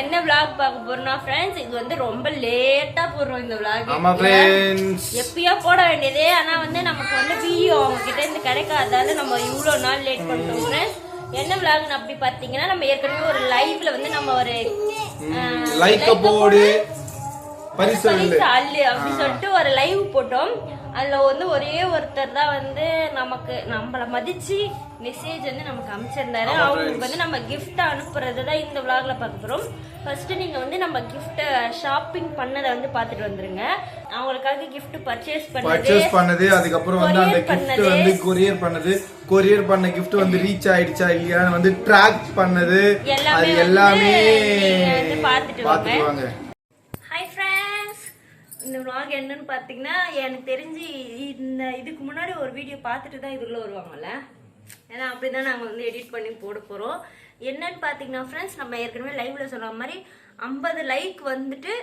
என்ன vlog பார்க்க போறோம்னா ஃப்ரெண்ட்ஸ் இது வந்து ரொம்ப லேட்டா போடுறோம் இந்த vlog. ஆமா ஃப்ரெண்ட்ஸ் எப்பயோ போட வேண்டியது. ஆனா வந்து நமக்கு வந்து வீடியோ அவங்க கிட்ட இருந்து கிடைக்காதால நம்ம இவ்வளோ நாள் லேட் பண்ணிட்டோம் ஃப்ரெண்ட்ஸ் என்ன விளாக்னு அப்படி பார்த்தீங்கன்னா நம்ம ஏற்கனவே ஒரு லைவ்ல வந்து நம்ம ஒரு லைக்க போடு பரிசு அப்படி சொல்லிட்டு ஒரு லைவ் போட்டோம். அதுல வந்து ஒரே ஒருத்தர் தான் வந்து நமக்கு நம்மள மதிச்சு மெசேஜ் வந்து நமக்கு அமைச்சிருந்தாரு. அவங்களுக்கு வந்து நம்ம gift அனுப்புறது தான் இந்த விளாக்ல பார்க்க போறோம் ஃபர்ஸ்ட் நீங்க வந்து நம்ம gift ஷாப்பிங் பண்ணதை வந்து பார்த்துட்டு வந்துருங்க. அவங்களுக்காக gift பர்ச்சேஸ் பண்ணது பர்ச்சேஸ் பண்ணது அதுக்கப்புறம் வந்து அந்த பண்ணது. வந்து கொரியர் பண்ணது. கொரியர் பண்ண gift வந்து ரீச் ஆயிடுச்சா இல்லையான்னு வந்து ட்ராக் பண்ணது. அது எல்லாமே பார்த்துட்டு வாங்க. ஹாய் ஃப்ரெண்ட்ஸ் இந்த vlog என்னன்னு பார்த்தீங்கன்னா எனக்கு தெரிஞ்சு இந்த இதுக்கு முன்னாடி ஒரு வீடியோ பார்த்துட்டு தான் இதுக்குள்ள வருவாங்கல்ல? ஏன்னா அப்படி தான் நாங்கள் வந்து எடிட் பண்ணி போட போகிறோம் என்னன்னு பார்த்தீங்கன்னா ஃப்ரெண்ட்ஸ் நம்ம ஏற்கனவே லைவ்ல சொன்ன மாதிரி ஐம்பது லைக் வந்துட்டு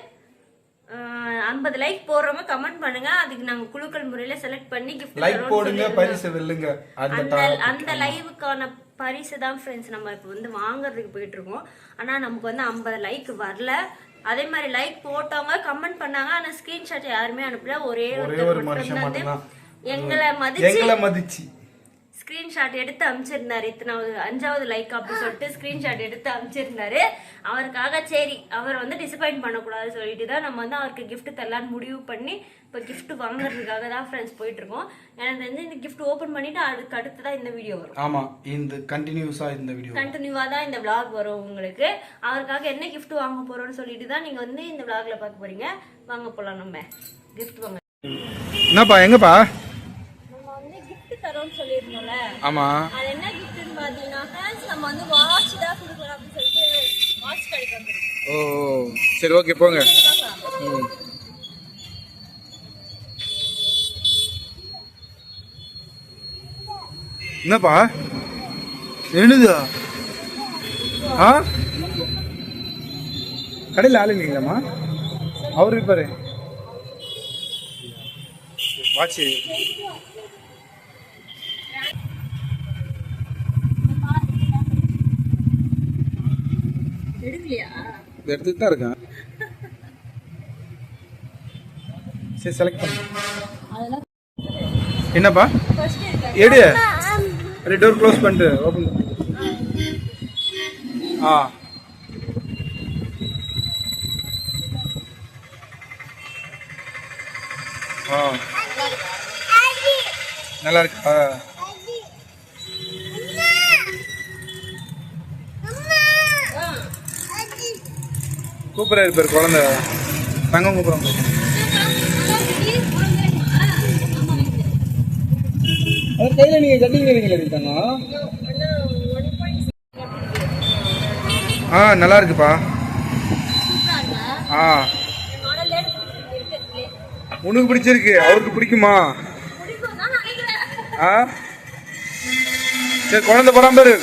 ஐம்பது லைக் போடுறவங்க கமெண்ட் பண்ணுங்க. அதுக்கு நாங்கள் குழுக்கள் முறையில் செலக்ட் பண்ணி கிஃப்ட் லைக் போடுங்க பரிசு வெல்லுங்க. அந்த அந்த லைவுக்கான பரிசு தான் ஃப்ரெண்ட்ஸ் நம்ம இப்போ வந்து வாங்குறதுக்கு போயிட்டு இருக்கோம் ஆனா நமக்கு வந்து ஐம்பது லைக் வரல. அதே மாதிரி லைக் போட்டவங்க கமெண்ட் பண்ணாங்க. ஆனா ஸ்கிரீன்ஷாட் யாருமே அனுப்பல. ஒரே ஒரே. எங்களை மதிச்சு எங்களை மதிச்சு. ஸ்கிரீன்ஷாட் எடுத்து அனுப்பிச்சிருந்தாரு இத்தனாவது அஞ்சாவது லைக் அப்படி சொல்லிட்டு ஸ்கிரீன்ஷாட் எடுத்து அனுப்பிச்சிருந்தாரு அவருக்காக சரி அவர் வந்து டிசப்பாயிண்ட் பண்ணக்கூடாது சொல்லிட்டு தான் நம்ம வந்து அவருக்கு gift தரலான்னு முடிவு பண்ணி இப்போ gift வாங்குறதுக்காக தான் ஃப்ரெண்ட்ஸ் போயிட்டு இருக்கோம் எனக்கு வந்து இந்த gift ஓபன் பண்ணிட்டு அதுக்கு அடுத்து தான் இந்த வீடியோ வரும். ஆமா இந்த கண்டினியூஸா இந்த வீடியோ கண்டினியூவா தான் இந்த vlog வரும் உங்களுக்கு. அவருக்காக என்ன gift வாங்க போறோம்னு சொல்லிட்டு தான் நீங்க வந்து இந்த vlogல பார்க்க போறீங்க. வாங்க போலாம் நம்ம. gift வாங்க. என்னப்பா எங்கப்பா? Gift தரோம்னு சொல்லியிருந்தோம்ல. ஆமா. அது என்ன கிஃப்ட்னு பார்த்தீங்கன்னா friends, நம்ம வந்து வாட்ச் தான் கொடுக்குறோம் அப்படின்னு சொல்லிட்டு வாட்ச் கடைக்கு வந்துருக்கோம். ஓ சரி ஓகே போங்க. ம். என்னப்பா? என்னதா ஆ? கடையில் ஆள் இல்லைங்களாம்மா? அவர் இருப்பாரு வாட்சி எடுக்கலையா? இது எடுத்துட்டு தான் இருக்கேன். சரி செலக்ட் பண்ணு. அதெல்லாம் என்னப்பா? எடு. அப்படியே டோர் க்ளோஸ் பண்ணிட்டு ஓப்பன் ஆ. ஆ. நல்லா இருக்கா? கூப்பிட்ற இருப்பார் குழந்தை. தங்கம் கூப்பிட்றாங்க அது கையில் நீங்கள் கட்டிங் நீங்களே இருக்காங்க ஆ நல்லா இருக்குப்பா. ஆ. உனக்கு பிடிச்சிருக்கு அவருக்கு பிடிக்குமா? ஆ? சரி குழந்தை படம் பாரு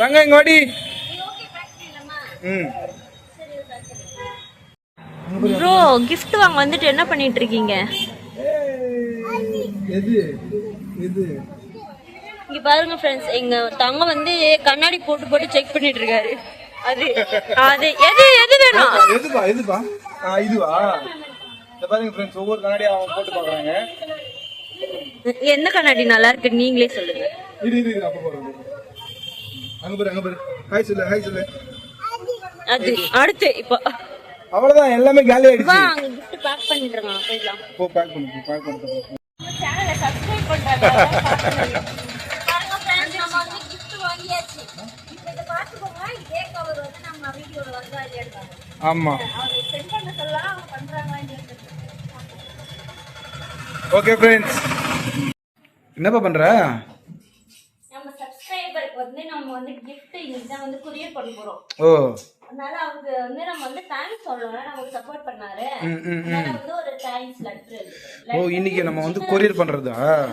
தங்க இங்க வாடி. ப்ரோ gift வாங்க வந்துட்டு என்ன பண்ணிட்டு இருக்கீங்க? இங்க பாருங்க ஃப்ரெண்ட்ஸ் எங்க தங்க வந்து கண்ணாடி போட்டு போட்டு செக் பண்ணிட்டு இருக்காரு. அது அது எது எது வேணும்? எதுப்பா எதுப்பா? ஆ இதுவா? இந்த பாருங்க ஃப்ரெண்ட்ஸ் ஒவ்வொரு கண்ணாடியும் அவங்க போட்டு பார்க்குறாங்க. எந்த கண்ணாடி நல்லா இருக்கு? நீங்களே சொல்லுங்க. இரு இரு அப்போ போடுறது அங்க பாரு அங்க பாரு. ஹாய் சொல்லு ஹாய் சொல்லு. அது அடுத்து இப்போ அவ்வளவுதான் எல்லாமே காலி ஆயிடுச்சு. வா அங்க gift பேக் பண்ணிட்டு இருக்காங்க போயிடலாம். போ பேக் பண்ணு பேக் பண்ணிட்டு சேனலை சப்ஸ்கிரைப் பண்றாங்க பாருங்க friends, நம்ம வந்து gift வாங்கியாச்சு. இப்ப இதை பார்த்துக்கோங்க, இதே cover வந்து நம்ம வீடியோல இல்லையான்னு பாருங்க. ஆமா. அவங்க send பண்ண சொல்லலாம், அவங்க பண்றாங்களா. ஓகே ஃப்ரெண்ட்ஸ் என்னப்பா பண்ற? நம்ம சப்ஸ்கிரைபருக்கு வந்து நம்ம வந்து gift இன்னைக்கு தான் வந்து courier பண்ண போறோம். ஓ. அதனால அவங்க வந்து நம்ம வந்து தேங்க்ஸ் சொல்லணும். நமக்கு சப்போர்ட் பண்ணாரு. அதனால வந்து ஒரு தேங்க்ஸ் லெட்டர் ஓ இன்னைக்கு நம்ம வந்து கொரியர் பண்றதா?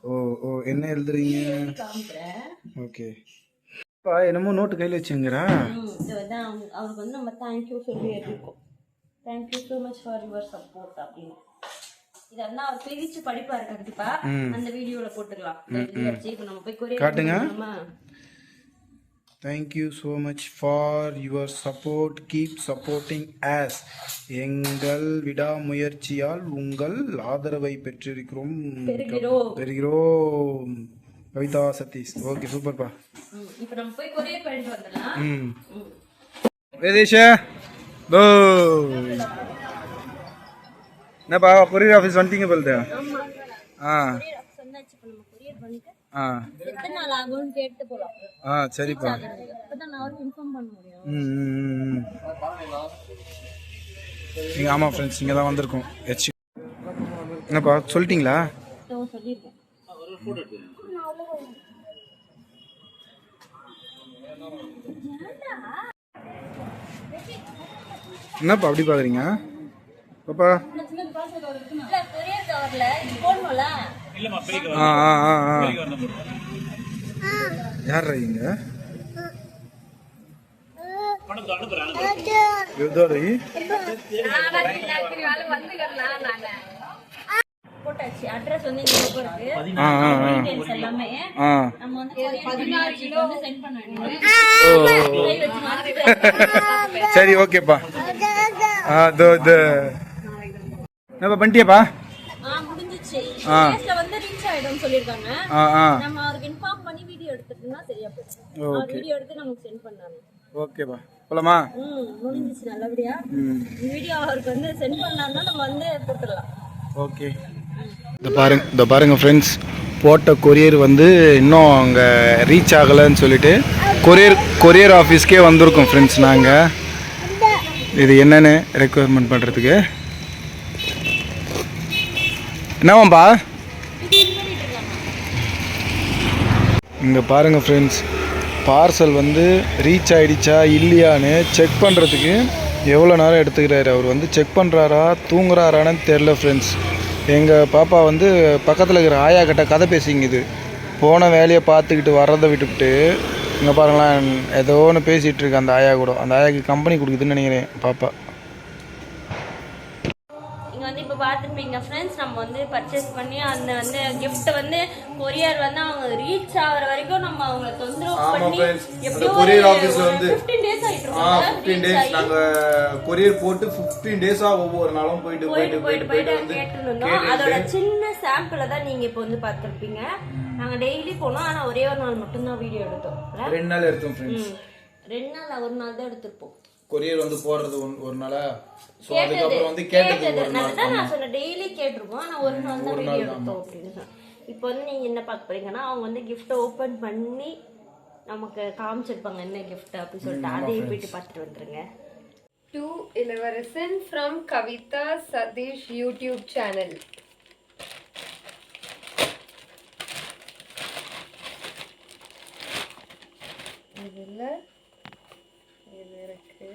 ஓ ஓ என்ன எழுதுறீங்க? ஓகே. என்னமோ நோட்டு கையில் வச்சுங்கிறா? ம், இது வந்து அவங்க- அவருக்கு வந்து நம்ம தேங்க்யூ சொல்லி எழுதிருக்கோம். Thank you so much for your support அப்படின்னு. இதை வந்து அவர் பிரிச்சு படிப்பாரு கண்டிப்பா. அந்த வீடியோல போட்டுக்கலாம். இப்ப நம்ம போய் கொரியர் காட்டுங்க. பண்ணணுமா? Thank you so much for your support keep supporting us எங்கள் விடாமுயற்சியால் உங்கள் ஆதரவை பெற்றிருக்கிறோம். பெறுகிறோம். கவிதா சதீஷ். ஓகே சூப்பர்ப்பா ம். வேதேஷ போ. என்னப்பா கொரியர் ஆஃபீஸ் வந்துட்டீங்க போல்தா. ஆ கொரியர் ஆஃபீஸ் வந்தாச்சு இப்ப நம்ம கொரியர் பண்ணிட்டு ஆ. ஆ சரிப்பா. ம் ம், ம், ம். நீங்க ஆமாம் ஃப்ரெண்ட்ஸ் இங்கே தான் வந்திருக்கோம். ஹெச் என்னப்பா சொல்லிட்டீங்களா? என்னப்பா அப்படி பார்க்குறீங்க பாப்பா. ஆ ஆ ஆ ஆ. யார் இங்க? எதோடி போட்டாச்சு. அட்ரஸ் வந்து இங்க இருக்கு. டீடைல்ஸ் எல்லாமே. நம்ம வந்து கிலோ வந்து சென்ட் சரி ஓகேப்பா. ஆ தோ பண்ணிட்டியாப்பா? ஆ முடிஞ்சிச்சு. ஆயிடும்னு சொல்லிருக்காங்க நம்ம அவருக்கு இன்ஃபார்ம் பண்ணி வீடியோ எடுத்துட்டோம்னா சரியா போச்சு வீடியோ எடுத்து நமக்கு சென்ட் பண்ணாங்க ஓகேப்பா. போலாமா? ம் முடிஞ்சிச்சு நல்லபடியா. வீடியோ அவருக்கு வந்து சென்ட் பண்ணாருன்னா நம்ம வந்து போட்டுடலாம் ஓகே. இந்த பாருங்க இந்த பாருங்க ஃப்ரெண்ட்ஸ் போட்ட கொரியர் வந்து இன்னும் அங்கே ரீச் ஆகலைன்னு சொல்லிட்டு கொரியர் கொரியர் ஆஃபீஸ்க்கே வந்திருக்கோம் ஃப்ரெண்ட்ஸ் நாங்கள் இது என்னென்னு ரெக்குவயர்மெண்ட் பண்ணுறதுக்கு என்னவாம்பா இங்கே பாருங்கள் ஃப்ரெண்ட்ஸ் பார்சல் வந்து ரீச் ஆகிடுச்சா இல்லையான்னு செக் பண்ணுறதுக்கு எவ்வளோ நேரம் எடுத்துக்கிறாரு? அவர் வந்து செக் பண்ணுறாரா தூங்குறாரான்னு தெரில ஃப்ரெண்ட்ஸ் எங்கள் பாப்பா வந்து பக்கத்தில் இருக்கிற ஆயா கிட்ட கதை பேசிங்குது போன வேலையை பார்த்துக்கிட்டு வர்றதை விட்டுவிட்டு இங்கே பாருங்களேன் ஏதோ ஒன்று பேசிகிட்டு இருக்கு அந்த ஆயா கூட. அந்த ஆயாக்கு கம்பெனி கொடுக்குதுன்னு நினைக்கிறேன் பாப்பா. பாத்துருப்பீங்க ஃப்ரெண்ட்ஸ் நம்ம வந்து பர்ச்சேஸ் பண்ணி அந்த வந்து gift வந்து கொரியர் வந்து அவங்க ரீச் ஆகுற வரைக்கும் நம்ம அவங்கள தொந்தரவு பண்ணி எப்படியோ courier ஒரு office ல வந்து- 15 days ஆயிட்டு ஆ இருக்கும் ஃபிஃப்டீன் டேஸ் நாங்கள் கொரியர் போட்டு ஃபிஃப்டீன் டேஸாக ஒவ்வொரு நாளும் போயிட்டு போயிட்டு போயிட்டு போயிட்டு போயிட்டு போயிட்டு போயிட்டு வந்து கேட்டு இருந்தோம் அதோட கேட்டுட்டு சின்ன சாம்பிளை தான் நீங்க இப்போ வந்து பார்த்திருப்பீங்க. நாங்க டெய்லி போனோம் ஆனா ஒரே ஒரு நாள் மட்டும்தான் வீடியோ எடுத்தோம்? ரெண்டு நாள் எடுத்தோம் ஃப்ரெண்ட்ஸ். ரெண்டு நாள் ஒரு நாள் தான் எடுத்திருப்போம். கொரியர் வந்து போடுறது ஒரு நாளா? ஸோ கேட்டது அதுக்கப்புறம் வந்து கேட்டது ஒரு நாள். நான் சொன்னேன் டெய்லி கேட்டிருப்போம். ஆனா ஒரு நாள் தான் வீடியோ எடுத்தோம் அப்படின்னு சொன்னேன். இப்போ வந்து நீங்க என்ன பார்க்க போறீங்கன்னா அவங்க வந்து கிஃப்ட்டை ஓபன் பண்ணி நமக்கு காமிச்சிருப்பாங்க. என்ன கிஃப்ட் அப்படின்னு சொல்லிட்டு. அதையும் போயிட்டு பார்த்துட்டு வந்துருங்க. To Illavarasan from Kavita Sadish YouTube channel. இதில் இது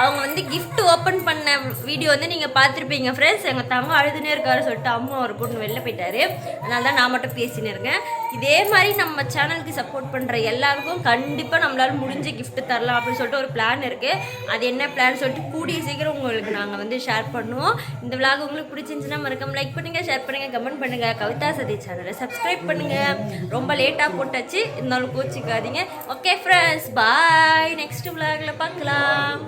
அவங்க வந்து கிஃப்ட் ஓப்பன் பண்ண வீடியோ வந்து நீங்கள் பார்த்துருப்பீங்க ஃப்ரெண்ட்ஸ் எங்கள் தங்க அழுதுனே இருக்காரு சொல்லிட்டு அம்மா ஒரு பொண்ணு வெளில போயிட்டாரு. அதனால தான் நான் மட்டும் பேசின்னு இருக்கேன். இதே மாதிரி நம்ம சேனலுக்கு சப்போர்ட் பண்ணுற எல்லாருக்கும் கண்டிப்பாக நம்மளால் முடிஞ்ச கிஃப்ட் தரலாம் அப்படின்னு சொல்லிட்டு ஒரு பிளான் இருக்குது அது என்ன பிளான் சொல்லிட்டு கூடிய சீக்கிரம் உங்களுக்கு நாங்கள் வந்து ஷேர் பண்ணுவோம். இந்த விளாக் உங்களுக்கு பிடிச்சிருந்துச்சுன்னா மறக்காம லைக் பண்ணுங்கள் ஷேர் பண்ணுங்கள் கமெண்ட் பண்ணுங்கள் கவிதா சதி சேனலை சப்ஸ்கிரைப் பண்ணுங்கள் ரொம்ப லேட்டாக போட்டாச்சு. இருந்தாலும் கோச்சிக்காதீங்க. ஓகே ஃப்ரெண்ட்ஸ் பாய் நெக்ஸ்ட் விளாகில் பார்க்கலாம்.